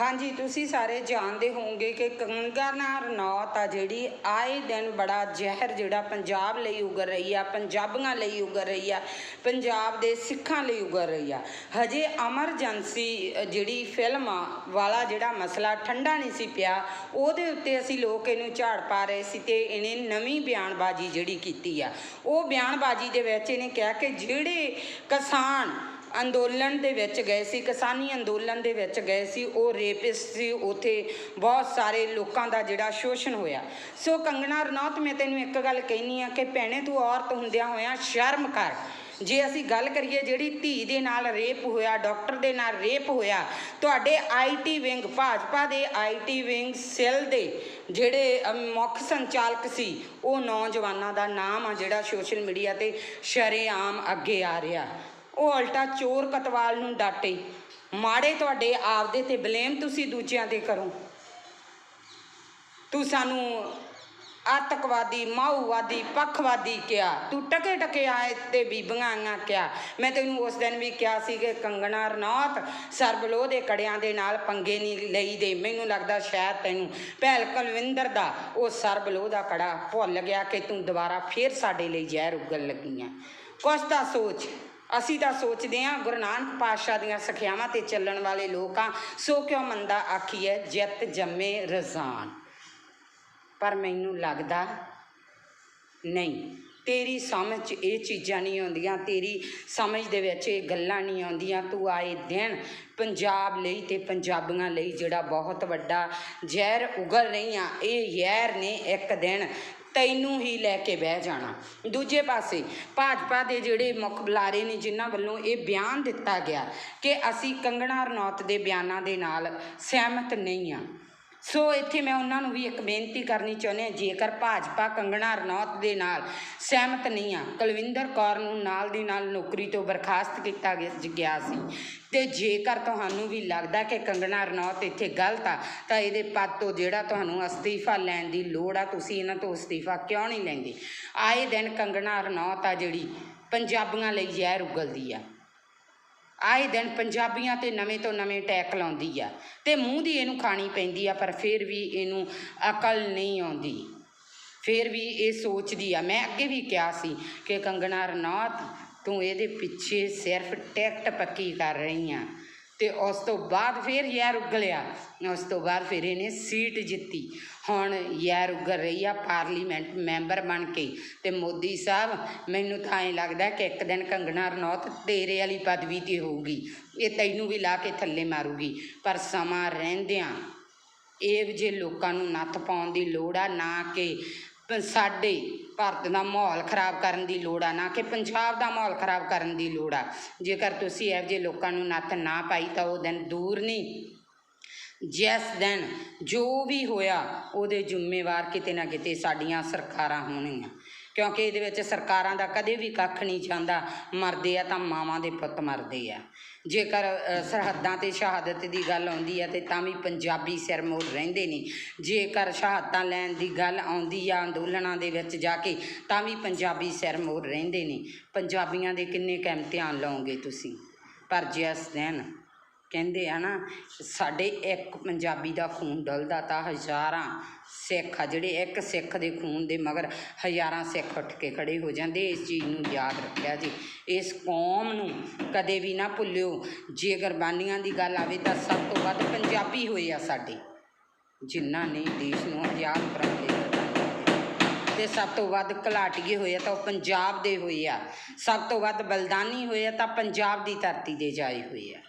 ਹਾਂਜੀ, ਤੁਸੀਂ ਸਾਰੇ ਜਾਣਦੇ ਹੋਵੋਗੇ ਕਿ ਕੰਗਨਾ ਰਣੌਤ ਆ ਜਿਹੜੀ, ਆਏ ਦਿਨ ਬੜਾ ਜ਼ਹਿਰ ਜਿਹੜਾ ਪੰਜਾਬ ਲਈ ਉਗਰ ਰਹੀ ਆ, ਪੰਜਾਬੀਆਂ ਲਈ ਉਗਰ ਰਹੀ ਆ, ਪੰਜਾਬ ਦੇ ਸਿੱਖਾਂ ਲਈ ਉਗਰ ਰਹੀ ਆ। ਹਜੇ ਐਮਰਜੈਂਸੀ ਜਿਹੜੀ ਫਿਲਮ ਵਾਲਾ ਜਿਹੜਾ ਮਸਲਾ ਠੰਡਾ ਨਹੀਂ ਸੀ ਪਿਆ, ਉਹਦੇ ਉੱਤੇ ਅਸੀਂ ਲੋਕ ਇਹਨੂੰ ਝਾੜ ਪਾ ਰਹੇ ਸੀ ਤੇ ਇਹਨੇ ਨਵੀਂ ਬਿਆਨਬਾਜ਼ੀ ਜਿਹੜੀ ਕੀਤੀ ਆ। ਉਹ ਬਿਆਨਬਾਜ਼ੀ ਦੇ ਵਿੱਚ ਇਹਨੇ ਕਿਹਾ ਕਿ ਜਿਹੜੇ ਕਿਸਾਨ ਅੰਦੋਲਨ ਦੇ ਵਿੱਚ ਗਏ ਸੀ, ਕਿਸਾਨੀ ਅੰਦੋਲਨ ਦੇ ਵਿੱਚ ਗਏ ਸੀ, ਉਹ ਰੇਪਿਸਟ ਸੀ, ਉਥੇ ਬਹੁਤ ਸਾਰੇ ਲੋਕਾਂ ਦਾ ਜਿਹੜਾ ਸ਼ੋਸ਼ਣ ਹੋਇਆ। ਸੋ ਕੰਗਣਾ ਰਣੌਤ, ਮੈਂ ਤੈਨੂੰ ਇੱਕ ਗੱਲ ਕਹਿਨੀ ਆ ਕਿ ਭੈਣੇ, ਤੂੰ ਔਰਤ ਹੁੰਦਿਆਂ ਹੋਇਆਂ ਸ਼ਰਮ ਕਰ। ਜੇ ਅਸੀਂ ਗੱਲ ਕਰੀਏ ਜਿਹੜੀ ਧੀ ਦੇ ਨਾਲ ਰੇਪ ਹੋਇਆ ਡਾਕਟਰ ਦੇ ਨਾਲ ਰੇਪ ਹੋਇਆ, ਤੁਹਾਡੇ ਆਈਟੀ ਵਿੰਗ ਭਾਜਪਾ ਦੇ ਆਈਟੀ ਵਿੰਗ ਸੈੱਲ ਦੇ ਜਿਹੜੇ ਮੁੱਖ ਸੰਚਾਲਕ ਸੀ, ਉਹ ਨੌਜਵਾਨਾਂ ਦਾ ਨਾਮ ਆ ਜਿਹੜਾ ਸੋਸ਼ਲ ਮੀਡੀਆ ਤੇ ਸ਼ਰੇਆਮ ਅੱਗੇ ਆ ਰਿਹਾ। ਉਹ ਉਲਟਾ ਚੋਰ ਕਤਵਾਲ ਨੂੰ ਡਾਟੇ। ਮਾੜੇ ਤੁਹਾਡੇ ਆਪਦੇ ਤੇ ਬਲੇਮ ਤੁਸੀਂ ਦੂਜਿਆਂ ਤੇ ਕਰੋ। ਤੂੰ ਸਾਨੂੰ ਆਤੰਕਵਾਦੀ, ਮਾਓਵਾਦੀ, ਪੱਖਵਾਦੀ ਕਿਹਾ। ਤੂੰ ਟਕੇ ਟਕੇ ਆਏ ਤੇ ਬੀਬੀਆਂ ਆਈਆਂ ਕਿਹਾ। ਮੈਂ ਤੈਨੂੰ ਉਸ ਦਿਨ ਵੀ ਕਿਹਾ ਸੀ ਕਿ ਕੰਗਣਾ ਰਣੌਤ ਸਰਬਲੋ ਦੇ ਕੜਿਆਂ ਦੇ ਨਾਲ ਪੰਗੇ ਨਹੀਂ ਲਈ ਦੇ ਮੈਨੂੰ ਲੱਗਦਾ ਸ਼ਾਇਦ ਤੈਨੂੰ ਭੈਲ ਕਲਵਿੰਦਰ ਦਾ ਉਹ ਸਰਬਲੋ ਦਾ ਕੜਾ ਭੁੱਲ ਗਿਆ ਕਿ ਤੂੰ ਦੁਬਾਰਾ ਫੇਰ ਸਾਡੇ ਲਈ ਜ਼ਹਿਰ ਉਗਲ ਲੱਗੀ ਆ ਕੁਛ ਤਾਂ ਸੋਚ। ਅਸੀਂ ਤਾਂ ਸੋਚਦੇ ਹਾਂ ਗੁਰੂ ਨਾਨਕ ਪਾਤਸ਼ਾਹ ਦੀਆਂ ਸਿੱਖਿਆਵਾਂ ਤੇ ਚੱਲਣ ਵਾਲੇ ਲੋਕ ਆ ਸੋ ਕਿਉਂ ਮੰਦਾ ਆਖੀਐ, ਜਿੱਤ ਜੰਮੇ ਰਜ਼ਾਨ ਪਰ ਮੈਨੂੰ ਲੱਗਦਾ ਨਹੀਂ। ਤੇਰੀ ਸਮਝ 'ਚ ਇਹ ਚੀਜ਼ਾਂ ਨਹੀਂ ਆਉਂਦੀਆਂ, ਤੇਰੀ ਸਮਝ ਦੇ ਵਿੱਚ ਇਹ ਗੱਲਾਂ ਨਹੀਂ ਆਉਂਦੀਆਂ, ਤੂੰ ਆਏ ਦਿਨ ਪੰਜਾਬ ਲਈ ਤੇ ਪੰਜਾਬੀਆਂ ਲਈ ਜਿਹੜਾ ਬਹੁਤ ਵੱਡਾ ਜ਼ਹਿਰ ਉਗਲ ਰਹੀ ਆ, ਇਹ ਜ਼ਹਿਰ ਨੇ ਇੱਕ ਦਿਨ ਤੈਨੂੰ ਹੀ ਲੈ ਕੇ ਬਹਿ ਜਾਣਾ। ਦੂਜੇ ਪਾਸੇ ਭਾਜਪਾ ਦੇ ਜਿਹੜੇ ਮੁੱਖ ਬੁਲਾਰੇ ਨੇ, ਜਿਨ੍ਹਾਂ ਵੱਲੋਂ ਇਹ ਬਿਆਨ ਦਿੱਤਾ ਗਿਆ ਕਿ ਅਸੀਂ ਕੰਗਣਾ ਰਣੌਤ ਦੇ ਬਿਆਨਾਂ ਦੇ ਨਾਲ ਸਹਿਮਤ ਨਹੀਂ ਆ। ਸੋ ਇੱਥੇ ਮੈਂ ਉਹਨਾਂ ਨੂੰ ਵੀ ਇੱਕ ਬੇਨਤੀ ਕਰਨੀ ਚਾਹੁੰਦੀ ਹਾਂ, ਜੇਕਰ ਭਾਜਪਾ ਕੰਗਣਾ ਰਣੌਤ ਦੇ ਨਾਲ ਸਹਿਮਤ ਨਹੀਂ ਆ, ਕੁਲਵਿੰਦਰ ਕੌਰ ਨੂੰ ਨਾਲ ਦੀ ਨਾਲ ਨੌਕਰੀ ਤੋਂ ਬਰਖਾਸਤ ਕੀਤਾ ਗਿਆ- ਗਿਆ ਸੀ ਤੇ ਜੇਕਰ ਤੁਹਾਨੂੰ ਵੀ ਲੱਗਦਾ ਕਿ ਕੰਗਣਾ ਰਣੌਤ ਇੱਥੇ ਗਲਤ ਆ, ਤਾਂ ਇਹਦੇ ਪਦ ਤੋਂ ਜਿਹੜਾ ਤੁਹਾਨੂੰ ਅਸਤੀਫਾ ਲੈਣ ਦੀ ਲੋੜ ਆ, ਤੁਸੀਂ ਇਹਨਾਂ ਤੋਂ ਅਸਤੀਫਾ ਕਿਉਂ ਨਹੀਂ ਲੈਂਦੇ? ਆਏ ਦਿਨ ਕੰਗਣਾ ਰਣੌਤ ਆ ਜਿਹੜੀ ਪੰਜਾਬੀਆਂ ਲਈ ਜ਼ਹਿਰ ਉਗਲਦੀ ਆ। ਆਏ ਦਿਨ ਪੰਜਾਬੀਆਂ ਤੇ ਨਵੇਂ ਤੋਂ ਨਵੇਂ ਟੈਕ ਲਾਉਂਦੀ ਆ ਤੇ ਮੂੰਹ ਦੀ ਇਹਨੂੰ ਖਾਣੀ ਪੈਂਦੀ ਆ, ਪਰ ਫਿਰ ਵੀ ਇਹਨੂੰ ਅਕਲ ਨਹੀਂ ਆਉਂਦੀ। ਫਿਰ ਵੀ ਇਹ ਸੋਚਦੀ ਆ। ਮੈਂ ਅੱਗੇ ਵੀ ਕਿਹਾ ਸੀ ਕਿ ਕੰਗਣਾ ਰਣੌਤ, ਤੂੰ ਇਹਦੇ ਪਿੱਛੇ ਸਿਰਫ ਟਿਕਟ ਪੱਕੀ ਕਰ ਰਹੀ ਆ। ਤੇ ਉਸ ਤੋਂ ਬਾਅਦ ਫਿਰ ਯਾਰ ਉਗਲਿਆ ਉਸ ਤੋਂ ਬਾਅਦ ਫਿਰ ਇਹਨੇ ਸੀਟ ਜਿੱਤੀ। ਹੁਣ ਯਾਰ ਉਗਲ ਰਹੀ ਆ ਪਾਰਲੀਮੈਂਟ ਮੈਂਬਰ ਬਣ ਕੇ ਤੇ ਮੋਦੀ ਸਾਹਿਬ, ਮੈਨੂੰ ਤਾਂ ਐਂ ਲੱਗਦਾ ਕਿ ਇੱਕ ਦਿਨ ਕੰਗਣਾ ਰਣੌਤ ਤੇਰੇ ਵਾਲੀ ਪਦਵੀ ਤੇ ਹੋਊਗੀ। ਇਹ ਤੈਨੂੰ ਵੀ ਲਾ ਕੇ ਥੱਲੇ ਮਾਰੂਗੀ। ਪਰ ਸਮਾਂ ਰਹਿੰਦਿਆਂ ਇਹ ਜੇ ਲੋਕਾਂ ਨੂੰ ਨੱਥ ਪਾਉਣ ਦੀ ਲੋੜ ਆ, ਨਾ ਕਿ ਸਾਡੇ ਭਾਰਤ ਦਾ ਮਾਹੌਲ ਖਰਾਬ ਕਰਨ ਦੀ ਲੋੜ ਆ, ਨਾ ਕਿ ਪੰਜਾਬ ਦਾ ਮਾਹੌਲ ਖਰਾਬ ਕਰਨ ਦੀ ਲੋੜ ਆ। ਜੇਕਰ ਤੁਸੀਂ ਇਹੋ ਜਿਹੇ ਲੋਕਾਂ ਨੂੰ ਨੱਥ ਨਾ ਪਾਈ ਤਾਂ ਉਹ ਦਿਨ ਦੂਰ ਨਹੀਂ। ਜਿਸ ਦਿਨ ਜੋ ਵੀ ਹੋਇਆ, ਉਹਦੇ ਜ਼ਿੰਮੇਵਾਰ ਕਿਤੇ ਨਾ ਕਿਤੇ ਸਾਡੀਆਂ ਸਰਕਾਰਾਂ ਹੋਣਗੀਆਂ। ਕਿਉਂਕਿ ਇਹਦੇ ਵਿੱਚ ਸਰਕਾਰਾਂ ਦਾ ਕਦੇ ਵੀ ਕੱਖ ਨਹੀਂ ਜਾਂਦਾ। ਮਰਦੇ ਆ ਤਾਂ ਮਾਵਾਂ ਦੇ ਪੁੱਤ ਮਰਦੇ ਆ। ਜੇਕਰ ਸਰਹੱਦਾਂ ਤੇ ਸ਼ਹਾਦਤ ਦੀ ਗੱਲ ਆਉਂਦੀ ਹੈ ਤੇ ਤਾਂ ਵੀ ਪੰਜਾਬੀ ਸਿਰ ਮੋੜ ਰਹਿੰਦੇ ਨੇ। ਜੇਕਰ ਸ਼ਹਾਦਤਾਂ ਲੈਣ ਦੀ ਗੱਲ ਆਉਂਦੀ ਆ ਅੰਦੋਲਨਾਂ ਦੇ ਵਿੱਚ ਜਾ ਕੇ, ਤਾਂ ਵੀ ਪੰਜਾਬੀ ਸਿਰ ਮੋੜ ਰਹਿੰਦੇ ਨੇ। ਪੰਜਾਬੀਆਂ ਦੇ ਕਿੰਨੇ ਕੁ ਇਮਤਿਹਾਨ ਲਓਗੇ ਤੁਸੀਂ? ਪਰ ਜਿਸ ਦਿਨ ਕਹਿੰਦੇ ਆ ਨਾ, ਸਾਡੇ ਇੱਕ ਪੰਜਾਬੀ ਦਾ ਖੂਨ ਡੁੱਲਦਾ ਤਾਂ ਹਜ਼ਾਰਾਂ ਸਿੱਖ ਆ, ਜਿਹੜੇ ਇੱਕ ਸਿੱਖ ਦੇ ਖੂਨ ਦੇ ਮਗਰ ਹਜ਼ਾਰਾਂ ਸਿੱਖ ਉੱਠ ਕੇ ਖੜੇ ਹੋ ਜਾਂਦੇ, ਇਸ ਚੀਜ਼ ਨੂੰ ਯਾਦ ਰੱਖਿਆ ਜੀ। ਇਸ ਕੌਮ ਨੂੰ ਕਦੇ ਵੀ ਨਾ ਭੁੱਲਿਓ, ਜੇ ਗੁਰਬਾਨੀਆਂ ਦੀ ਗੱਲ ਆਵੇ ਤਾਂ ਸਭ ਤੋਂ ਵੱਧ ਪੰਜਾਬੀ ਹੋਏ ਆ ਸਾਡੇ, ਜਿਨ੍ਹਾਂ ਨੇ ਦੇਸ਼ ਨੂੰ ਆਜ਼ਾਦ ਕਰਾਉਣ ਲਈ ਤੇ ਸਭ ਤੋਂ ਵੱਧ ਘਲਾਟੀਏ ਹੋਏ ਆ ਤਾਂ ਉਹ ਪੰਜਾਬ ਦੇ ਹੋਏ ਆ, ਸਭ ਤੋਂ ਵੱਧ ਬਲਦਾਨੀ ਹੋਏ ਆ ਤਾਂ ਪੰਜਾਬ ਦੀ ਧਰਤੀ ਦੇ ਜਾਏ ਹੋਏ ਆ।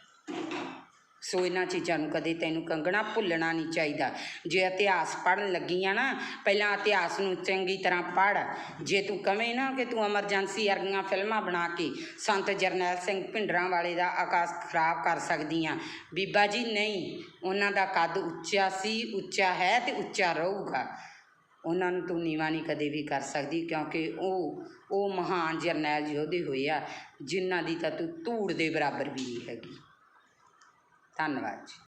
ਸੋ ਇਹਨਾਂ ਚੀਜ਼ਾਂ ਨੂੰ, ਕਦੇ ਤੈਨੂੰ ਕੰਗਣਾ ਭੁੱਲਣਾ ਨਹੀਂ ਚਾਹੀਦਾ। ਜੇ ਇਤਿਹਾਸ ਪੜ੍ਹਨ ਲੱਗੀ ਆ ਨਾ, ਪਹਿਲਾਂ ਇਤਿਹਾਸ ਨੂੰ ਚੰਗੀ ਤਰ੍ਹਾਂ ਪੜ੍ਹ। ਜੇ ਤੂੰ ਕਵੇਂ ਨਾ ਕਿ ਤੂੰ ਐਮਰਜੈਂਸੀ ਵਰਗੀਆਂ ਫਿਲਮਾਂ ਬਣਾ ਕੇ ਸੰਤ ਜਰਨੈਲ ਸਿੰਘ ਭਿੰਡਰਾਂ ਵਾਲੇ ਦਾ ਆਕਾਸ਼ ਖਰਾਬ ਕਰ ਸਕਦੀ ਆ। ਬੀਬਾ ਜੀ, ਨਹੀਂ। ਉਹਨਾਂ ਦਾ ਕੱਦ ਉੱਚਾ ਸੀ, ਉੱਚਾ ਹੈ ਤੇ ਉੱਚਾ ਰਹੂਗਾ। ਉਹਨਾਂ ਨੂੰ ਤੂੰ ਨੀਵਾਂ ਨਹੀਂ ਕਦੇ ਵੀ ਕਰ ਸਕਦੀ, ਕਿਉਂਕਿ ਉਹ ਉਹ ਮਹਾਨ ਜਰਨੈਲ ਯੋਧੇ ਹੋਏ ਆ, ਜਿਨ੍ਹਾਂ ਦੀ ਤਾਂ ਤੂੰ ਧੂੜ ਦੇ ਬਰਾਬਰ ਵੀ ਨਹੀਂ ਹੈਗੀ। ਧੰਨਵਾਦ ਜੀ।